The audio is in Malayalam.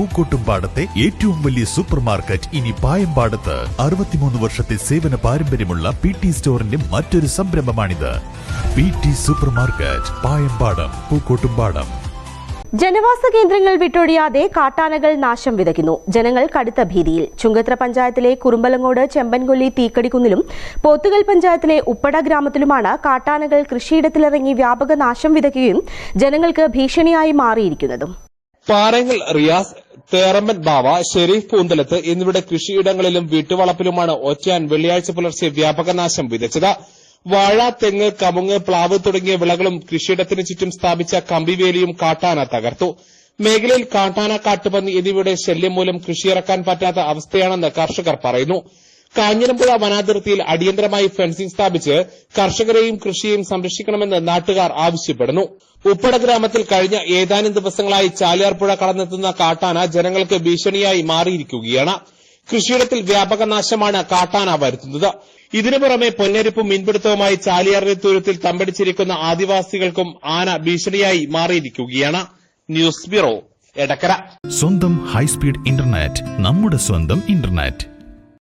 പൂക്കോട്ടുംപാടത്തെ ഏറ്റവും വലിയ സൂപ്പർ മാർക്കറ്റ് ഇനി പായമ്പാടത്ത്. അറുപത്തിമൂന്ന് വർഷത്തെ സേവന പാരമ്പര്യമുള്ള പി ടി സ്റ്റോറിന്റെ മറ്റൊരു സംരംഭമാണിത്. P T supermarket Payambadam Pookkottumpadam. ജനവാസ കേന്ദ്രങ്ങൾ വിട്ടൊഴിയാതെ കാട്ടാനകൾ നാശം വിതയ്ക്കുന്നു. ജനങ്ങൾ കടുത്ത ഭീതിയിൽ. ചുങ്കത്ര പഞ്ചായത്തിലെ കുറുമ്പലങ്ങോട് ചെമ്പൻകൊല്ലി തീക്കടിക്കുന്നിലും പോത്തുകൽ പഞ്ചായത്തിലെ ഉപ്പട ഗ്രാമത്തിലുമാണ് കാട്ടാനകൾ കൃഷിയിടത്തിലിറങ്ങി വ്യാപക നാശം വിതയ്ക്കുകയും ജനങ്ങൾക്ക് ഭീഷണിയായി മാറിയിരിക്കുന്നതും. പാറങ്ങൾ റിയാസ് തേറമ്മൻ ബാവ ഷെരീഫ് പൂന്തലത്ത് എന്നിവരുടെ കൃഷിയിടങ്ങളിലും വീട്ടുവളപ്പിലുമാണ് ഒറ്റയാൻ വെള്ളിയാഴ്ച പുലർച്ചെ വ്യാപക നാശം വിതച്ചത്. വാഴ തെങ്ങ് കമുങ്ങ് പ്ലാവ് തുടങ്ങിയ വിളകളും കൃഷിയിടത്തിന് ചുറ്റും സ്ഥാപിച്ച കമ്പിവേലിയും കാട്ടാന തകർത്തു. മേഖലയിൽ കാട്ടാന കാട്ടുപന്നി എന്നിവയുടെ ശല്യം മൂലം കൃഷിയിറക്കാൻ പറ്റാത്ത അവസ്ഥയാണെന്ന് കർഷകർ പറയുന്നു. കാഞ്ഞിരമ്പുഴ വനാതിർത്തിയിൽ അടിയന്തരമായി ഫെൻസിംഗ് സ്ഥാപിച്ച് കർഷകരെയും കൃഷിയെയും സംരക്ഷിക്കണമെന്ന് നാട്ടുകാർ ആവശ്യപ്പെടുന്നു. ഉപ്പട ഗ്രാമത്തിൽ കഴിഞ്ഞ ഏതാനും ദിവസങ്ങളായി ചാലിയാർപ്പുഴ കടന്നെത്തുന്ന കാട്ടാന ജനങ്ങൾക്ക് ഭീഷണിയായി മാറിയിരിക്കുകയാണ്. കൃഷിയിടത്തിൽ വ്യാപക നാശമാണ് കാട്ടാന വരുത്തുന്നത്. ഇതിനു പുറമെ പൊന്നരിപ്പും മീൻപിടുത്തവുമായി ചാലിയാറിന്റെ തൂരത്തിൽ തമ്പടിച്ചിരിക്കുന്ന ആദിവാസികൾക്കും ആന ഭീഷണിയായി മാറിയിരിക്കുകയാണ്. News bureau Edakkara. സ്വന്തം ഹൈസ്പീഡ് ഇന്റർനെറ്റ് നമ്മുടെ സ്വന്തം ഇന്റർനെറ്റ്.